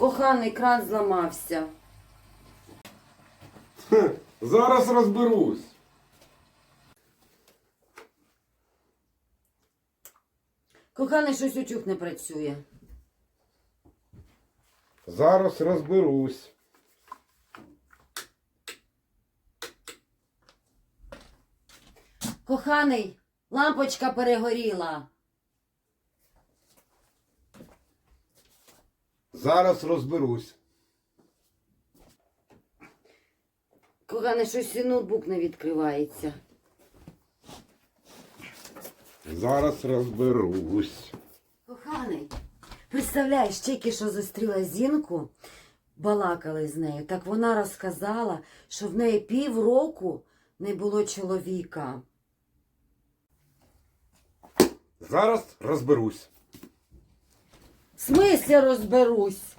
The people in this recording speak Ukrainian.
Коханий кран зламався. Хе, Зараз розберусь. Коханий щось утюг не працює. Зараз розберусь. Коханий, лампочка перегоріла. Зараз розберусь. Коханий, щось і ноутбук не відкривається. Зараз розберусь. Коханий, представляєш, тільки що зустріла Зінку, балакали з нею, так вона розказала, що в неї півроку не було чоловіка. Зараз розберусь. Смислі розберусь?